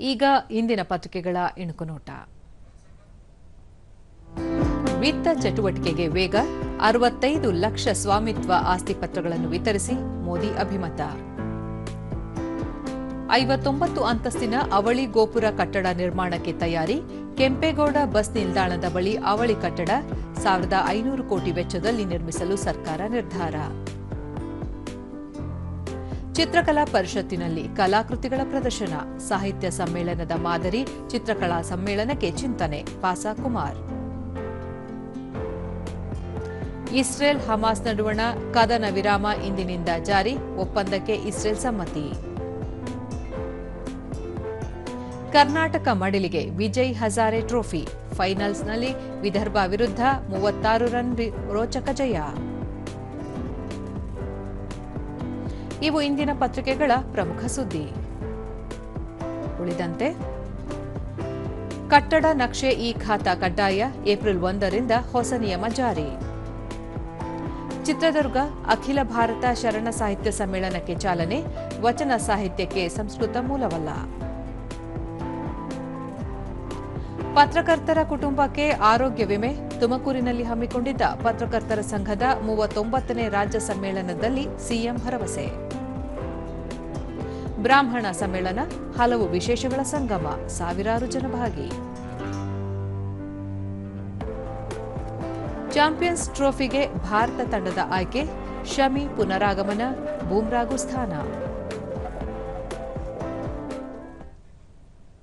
ಈಗ ಇಂದಿನ ಪತ್ರಿಕೆಗಳ ಇಣುಕುನೋಟ ವಿತ್ತ ಚಟುವಟಿಕೆಗೆ ವೇಗ, ಅರವತ್ತೈದು ಲಕ್ಷ ಸ್ವಾಮಿತ್ವ ಆಸ್ತಿ ಪತ್ರಗಳನ್ನು ವಿತರಿಸಿ ಮೋದಿ ಅಭಿಮತ. ಐವತ್ತೊಂಬತ್ತು ಅಂತಸ್ತಿನ ಅವಳಿ ಗೋಪುರ ಕಟ್ಟಡ ನಿರ್ಮಾಣಕ್ಕೆ ತಯಾರಿ, ಕೆಂಪೇಗೌಡ ಬಸ್ ನಿಲ್ದಾಣದ ಬಳಿ ಅವಳಿ ಕಟ್ಟಡ, ಸಾವಿರದ ಐನೂರು ಕೋಟಿ ವೆಚ್ಚದಲ್ಲಿ ನಿರ್ಮಿಸಲು ಸರ್ಕಾರ ನಿರ್ಧಾರ. ಚಿತ್ರಕಲಾ ಪರಿಷತ್ತಿನಲ್ಲಿ ಕಲಾಕೃತಿಗಳ ಪ್ರದರ್ಶನ, ಸಾಹಿತ್ಯ ಸಮ್ಮೇಳನದ ಮಾದರಿ, ಚಿತ್ರಕಲಾ ಸಮ್ಮೇಳನಕ್ಕೆ ಚಿಂತನೆ ಪಾಸಾ ಕುಮಾರ್ ಇಸ್ರೇಲ್ ಹಮಾಸ್ ನಡುವಣ ಕದನ ವಿರಾಮ ಇಂದಿನಿಂದ ಜಾರಿ, ಒಪ್ಪಂದಕ್ಕೆ ಇಸ್ರೇಲ್ ಸಮ್ಮತಿ. ಕರ್ನಾಟಕ ಮಡಿಲಿಗೆ ವಿಜಯ್ ಹಜಾರೆ ಟ್ರೋಫಿ, ಫೈನಲ್ಸ್ನಲ್ಲಿ ವಿದರ್ಭ ವಿರುದ್ಧ ಮೂವತ್ತಾರು ರನ್ ರೋಚಕ ಜಯ. ಇವು ಇಂದಿನ ಪತ್ರಿಕೆಗಳ ಪ್ರಮುಖ ಸುದ್ದಿ. ಉಳಿದಂತೆ, ಕಟ್ಟಡ ನಕ್ಷೆ ಈ ಖಾತಾ ಕಡ್ಡಾಯ ಏಪ್ರಿಲ್ ಒಂದರಿಂದ ಹೊಸ ನಿಯಮ ಜಾರಿ. ಚಿತ್ರದುರ್ಗ ಅಖಿಲ ಭಾರತ ಶರಣ ಸಾಹಿತ್ಯ ಸಮ್ಮೇಳನಕ್ಕೆ ಚಾಲನೆ, ವಚನ ಸಾಹಿತ್ಯಕ್ಕೆ ಸಂಸ್ಕೃತ ಮೂಲವಲ್ಲ. ಪತ್ರಕರ್ತರ ಕುಟುಂಬಕ್ಕೆ ಆರೋಗ್ಯ ವಿಮೆ, ತುಮಕೂರಿನಲ್ಲಿ ಹಮ್ಮಿಕೊಂಡಿದ್ದ ಪತ್ರಕರ್ತರ ಸಂಘದ ಮೂವತ್ತೊಂಬತ್ತನೇ ರಾಜ್ಯ ಸಮ್ಮೇಳನದಲ್ಲಿ ಸಿಎಂ ಭರವಸೆ. ಬ್ರಾಹ್ಮಣ ಸಮ್ಮೇಳನ, ಹಲವು ವಿಶೇಷಗಳ ಸಂಗಮ, ಸಾವಿರಾರು ಜನ ಭಾಗಿ ಚಾಂಪಿಯನ್ಸ್ ಟ್ರೋಫಿಗೆ ಭಾರತ ತಂಡದ ಆಯ್ಕೆ, ಶಮಿ ಪುನರಾಗಮನ, ಬೂಮ್ರಾಗು ಸ್ಥಾನ.